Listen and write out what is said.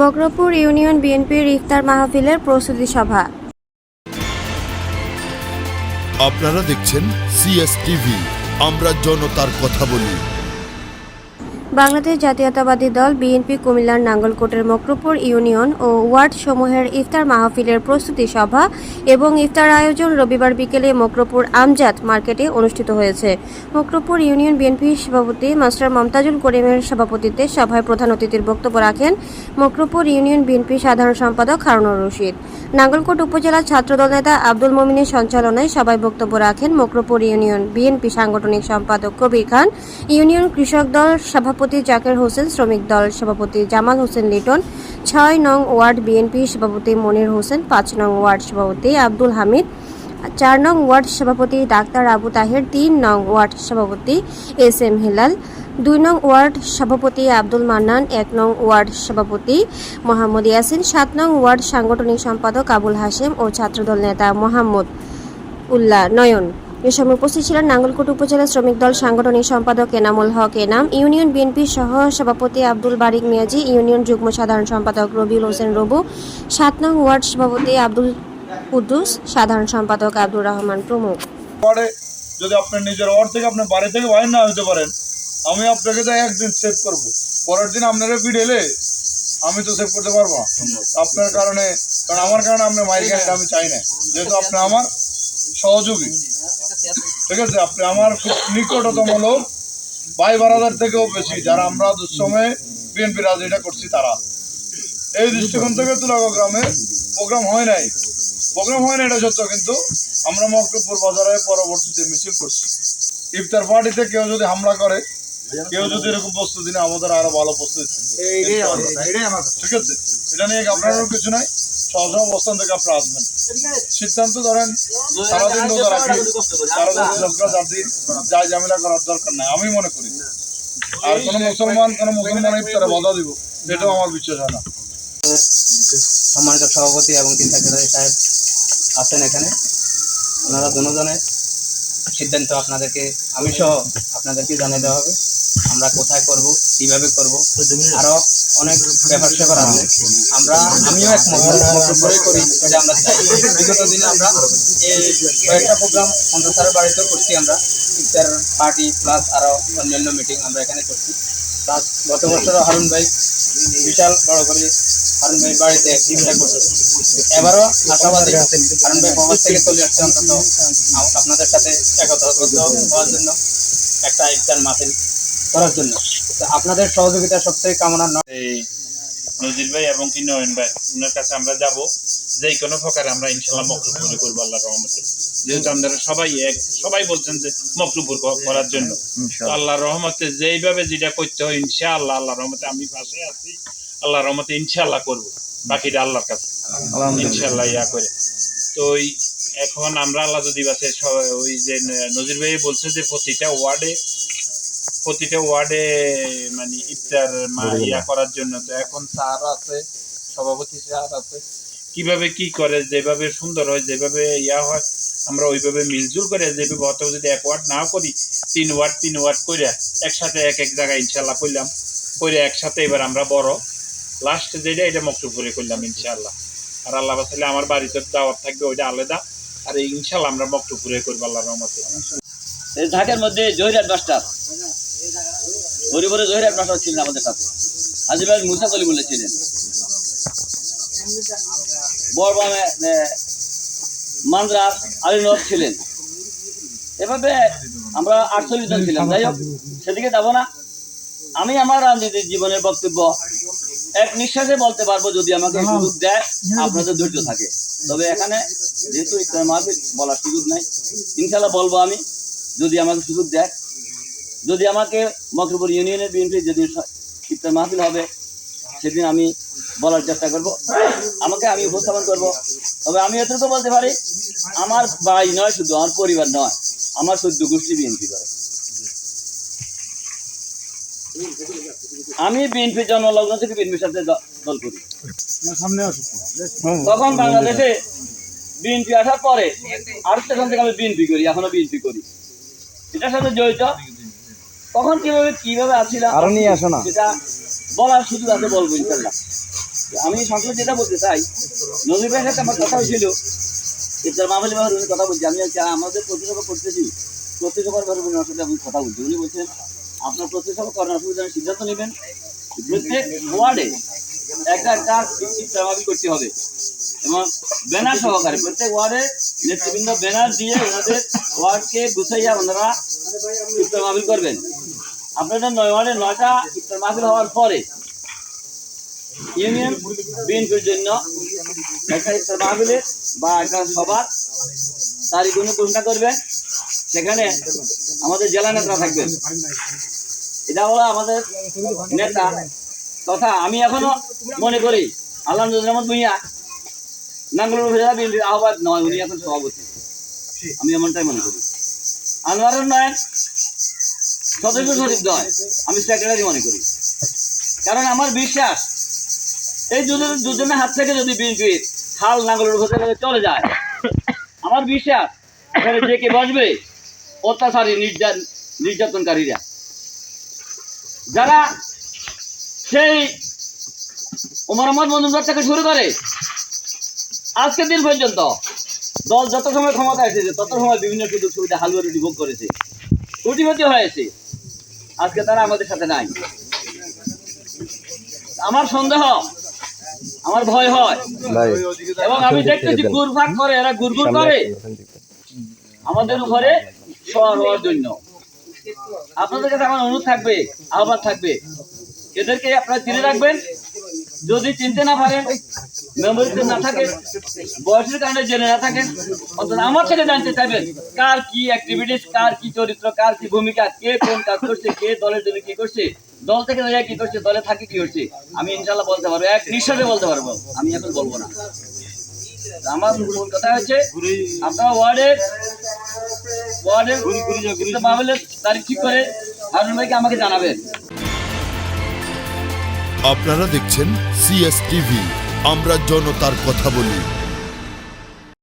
মগরপুর union বিএনপির ইফতার মাহফিলের প্রস্তুতি সভা। আপনারা দেখছেন সিএস টিভি আমরা জনতার কথা বলি। বাংলাদেশ জাতীয়তাবাদী দল বিএনপি কুমিল্লার নাঙ্গলকোটের মকরপুর ইউনিয়ন ও ওয়ার্ড সমূহের ইফতার মাহফিলের প্রস্তুতি সভা এবং ইফতার আয়োজন রবিবার বিকেলে মকরপুর আমজাদ মার্কেটে অনুষ্ঠিত হয়েছে। মকরপুর ইউনিয়ন বিএনপি সভাপতি মাস্টার মমতাজুল করিমের সভাপতিত্বে সভায় প্রধান অতিথির বক্তব্য রাখেন মকরপুর ইউনিয়ন বিএনপি সাধারণ সম্পাদক হারুনুর রশিদ। নাঙ্গলকোট উপজেলা ছাত্রদল নেতা আব্দুল মমিনের সঞ্চালনায় সভায় বক্তব্য রাখেন মকরপুর ইউনিয়ন বিএনপি সাংগঠনিক সম্পাদক কবির খান। ইউনিয়ন কৃষক দল সভাপতি জাকের হোসেন, শ্রমিক দল সভাপতি জামাল হোসেন লিটন, ছয় নং ওয়ার্ড বিএনপি সভাপতি মনির হোসেন, পাঁচ নং ওয়ার্ড সভাপতি আব্দুল হামিদ, চার নং ওয়ার্ড সভাপতি ডাক্তার আবু তাহের, তিন নং ওয়ার্ড সভাপতি এস এম হেলাল, দুই নং ওয়ার্ড সভাপতি আব্দুল মান্নান, এক নং ওয়ার্ড সভাপতি মোহাম্মদ ইয়াসিন, সাত নং ওয়ার্ড সাংগঠনিক সম্পাদক আবুল হাশেম ও ছাত্রদল নেতা মোহাম্মদ উল্লাহ নয়ন। এ সময় উপস্থিত ছিলেন নাঙ্গলকোট উপজেলা শ্রমিক দল সাংগঠনিক সম্পাদক এনামুল হক। এনাম, ইউনিয়ন বিএনপি সহ সভাপতি আব্দুল বারিক মিয়াজি, ইউনিয়ন যুগ্ম সাধারণ সম্পাদক রবিউল হোসেন রবু, সাত নং ওয়ার্ড সভাপতি আব্দুল কুদ্দুস, সাধারণ সম্পাদক আব্দুর রহমান প্রমুখ। যদি আপনার নিজের ওয়ার্ড থেকে আপনার বাড়ি থেকে বাইরে না হতে পারেন, আমি আপনাকে তো একদিন সেভ করব। পরের দিন আপনারা বিডেলে আমি তো সেভ করতে পারব না। আপনার কারণে, কারণ আমার কারণে আপনি মাইর কেন আমি চাই না। যেহেতু আপনি আমার সহযোগী। ঠিক আছে আপনি আমার খুব নিকটতম লোক। ভাই বারাদার থেকেও বেশি যারা আমরা দুঃসময়ে বিএনপি রাজনীতিটা করছি তারা। এই দৃষ্টিকোণ থেকে তুলাগো গ্রামে প্রোগ্রাম হয় নাই। প্রোগ্রাম হয় না এটা সত্য কিন্তু আমরা মকরপুর বাজারে পরবর্তীতে মিছিল করছি। ইফতার পার্টিতে কেউ যদি হামলা করে কেউ যদি এরকম প্রস্তুতি নেয় আমাদের আরও ভালো প্রস্তুতি ঠিক আছে এটা নিয়ে আপনারও কিছু নাই। সহজ অবস্থান থেকে আপনারা আসবেন। সিদ্ধান্ত ধরেন সারাদিন রোজা রাখি সারাদিন ঝগড়া ঝাঁটি যাই ঝামেলা করার দরকার নাই আমি মনে করি। আর কোনো মুসলমান কোনো মুসলমান ইফতারে বাধা দিব এটাও আমার বিশ্বাস হয় না। সম্মানিত সভাপতি এবং তিন সেক্রেটারি সাহেব আছেন এখানে। ওনারা দুজনের সিদ্ধান্ত আপনাদেরকে আমি সহ আপনাদেরকে জানিয়ে দেওয়া হবে আমরা কোথায় করব কীভাবে করব। আরও অনেক ব্যাপার স্যাপার আছে। আমরা, আমিও এক মহত্বপুরেই করি এটা আমরা চাই। বিগত দিনে আমরা এই কয়েকটা প্রোগ্রাম স্যারের বাড়িতেও করছি আমরা। ইফতার পার্টি প্লাস আরও অন্যান্য মিটিং আমরা এখানে করছি। প্লাস গত বছর হারুন ভাই বিশাল বড় করে হারুন ভাই বাড়িতে ইফতার করছে। এবারও আশাবাদী হারুন ভাই প্রবাস থেকে চলে আসছে অন্তত আপনাদের সাথে একত্রবদ্ধ হওয়ার জন্য একটা ইফতার মাহফিল। করার জন্য। আপনাদের সহযোগিতা সবথেকে কামনা নয়। এই নজির ভাই এবং কি নয়ন ভাই ওনার কাছে আমরা যাব। যে কোনো প্রকারে আমরা ইনশাল্লাহ মকলুপুর করব আল্লাহর রহমতে। যেহেতু আপনারা সবাই এক সবাই বলছেন যে মকলুপুর করার জন্য। তো আল্লাহর রহমতে যেইভাবে যেটা করতে হয় ইনশাআল্লাহ আল্লাহ রহমতে আমি পাশে আছি। আল্লাহর রহমতে ইনশাআল্লাহ করব। বাকিটা আল্লাহর কাছে। ইনশাআল্লাহ ইয়া করে। তো ওই এখন আমরা আল্লাহ যদি বাসে ওই যে নজির ভাই বলছে যে প্রতিটা ওয়ার্ডে প্রতিটা ওয়ার্ডে মানে ইফতার ইয়া করার জন্য তো এখন স্যার আছে সভাপতি স্যার আছে। কীভাবে কি করে যেভাবে সুন্দর হয় যেভাবে ইয়া হয় আমরা ওইভাবে মিলজুল করে যেভাবে অত যদি এক ওয়ার্ড না করি তিন ওয়ার্ড তিন ওয়ার্ড করে একসাথে এক এক জায়গায় ইনশাল্লাহ করলাম করে একসাথে এবার আমরা বড়। লাস্ট যেটা এটা মকটুপুরে করলাম ইনশাল্লাহ আর আল্লাহ বাসালে আমার বাড়িতে দাওয়াত থাকবে ওইটা আলাদা। আর এই ইনশাল্লাহ আমরা মকটুপুরে করব আল্লাহ রহমতে। ঢাকার মধ্যে জহিরাট মাস্টার হরিবরে জহিরাট মাস্টার ছিলেন আমাদের সাথে। হাজির ভাই মুসা কলি বলেছিলেন বরবামে মান্দ্রাস আলিনব ছিলেন। এভাবে আমরা আটচল্লিশ জন ছিলাম। যাই হোক, সেদিকে যাব না। আমি আমার রাজনীতির জীবনের বক্তব্য এক নিঃশ্বাসে বলতে পারব যদি আমাকে সুযোগ দেয়, আপনাদের ধৈর্য থাকে। তবে এখানে যেহেতু ইসলাম মাহফিল বলার সুযোগ নাই ইনশাল্লাহ বলব আমি, যদি আমাকে সুযোগ দেয় যদি আমাকে মকরপুর ইউনিয়নের বিএনপি যেদিন ইফতার মাহফিল হবে, সেদিন আমি বলার চেষ্টা করব। আমাকে আমি উপস্থাপন করব। তবে আমি এতটুকু বলতে পারি, আমার ভাই নয় শুধু, আমার পরিবার নয়, আমার চোদ্দ গোষ্ঠী বিএনপি করে। আমি বিএনপি জন্মলগ্ন থেকে বিএনপির সাথে দল করি। তখন বাংলাদেশে বিএনপি আসার পরে আর সেখান থেকে আমি বিএনপি করি, এখনও বিএনপি করি। এটার সাথে জড়িত তখন কীভাবে কীভাবে আছিলাম আরও নিয়ে আসো না। সেটা বলার সুযোগ আছে বলব ইনশাল্লাহ। আমি সংক্ষেপে যেটা বলতে চাই ভাইয়ের সাথে আমার কথা হয়েছিল ইফতার মাহফিল ব্যাপারে উনি কথা বলছি। আমি আমাদের প্রতিসভা করতেছি প্রতিসভার ব্যাপারে উনি সাথে আমি কথা বলছি। উনি বলছেন আপনার প্রতিসভা করার অসুবিধা সিদ্ধান্ত নেবেন। প্রত্যেক ওয়ার্ডে একটা একটা ইফতার করতে হবে। এবং ব্যানার সহকারে প্রত্যেক ওয়ার্ডে নেতৃবৃন্দ ব্যানার দিয়ে ওনাদের ওয়ার্ডকে গুছাইয়া ওনারা ইফতার মাহফিল করবেন। আপনাদের নয় ওয়ার্ডে নয়টা ইফতার মাহফিল হওয়ার পরে ইউনিয়ন বিএনপির জন্য একটা ইফতার মাহফিলের বা একটা সভার তারিখ উনি ঘোষণা করবেন। সেখানে আমাদের জেলা নেতা থাকবেন। এটা হলো আমাদের নেতা। তথা আমি এখনও মনে করি, আল্লাহ রহমত ভুইয়া নাঙ্গল উপজেলা বিএনপির আহ্বায়ক নয় উনি এখন সভাপতি। আমি এমনটাই মনে করি। আনোয়ারুর নয় সদস্য সচিব নয় আমি সেক্রেটারি মনে করি। কারণ আমার বিশ্বাস এই দুজন দুজনের হাত থেকে যদি বিএনপির হাল নাঙ্গলের চলে যায় আমার বিশ্বাস এখানে যে কে বসবে অত্যাচারী নির্যাত নির্যাতনকারীরা। যারা সেই ওমর মোহাম্মদ মজুমদার থেকে শুরু করে আজকের দিন পর্যন্ত দল যত সময় ক্ষমতা এসেছে তত সময় বিভিন্ন সুযোগ সুবিধা হালুয়া রুটি ভোগ করেছে। কোটিপতি হয়েছে। আজকে তারা আমাদের সাথে নাই। আমার সন্দেহ আমার ভয় হয়। এবং আমি দেখতেছি গুরফাক করে এরা গুরগুর করে। আমাদের উপরে সর হওয়ার জন্য। আপনাদের কাছে আমার অনুরোধ থাকবে আহ্বান থাকবে। এদেরকে আপনারা চিনে রাখবেন। যদি চিনতে না পারেন মেমোরিতে না থাকে বয়সের কারণে জেনে না থাকেন অন্তত আমার থেকে জানতে চাইবেন কার কি অ্যাক্টিভিটিস কার কি চরিত্র, কার কি ভূমিকা, কে কোন কাজ করছে, কে দলের জন্য কি করছে, দল থেকে দাঁড়িয়ে কি করছে, দলে থাকে কি করছে, আমি ইনশাল্লাহ বলতে পারব, এক নিঃশ্বাসে বলতে পারব, আমি এখন বলব না। আমার মূল কথা হচ্ছে, আপনারা ওয়ার্ডের ওয়ার্ডের মাহফিলের তারিখ ঠিক করে হারুন ভাইকে আমাকে জানাবেন। আপনারা দেখছেন সিএস টিভি আমরা জনতার কথা বলি।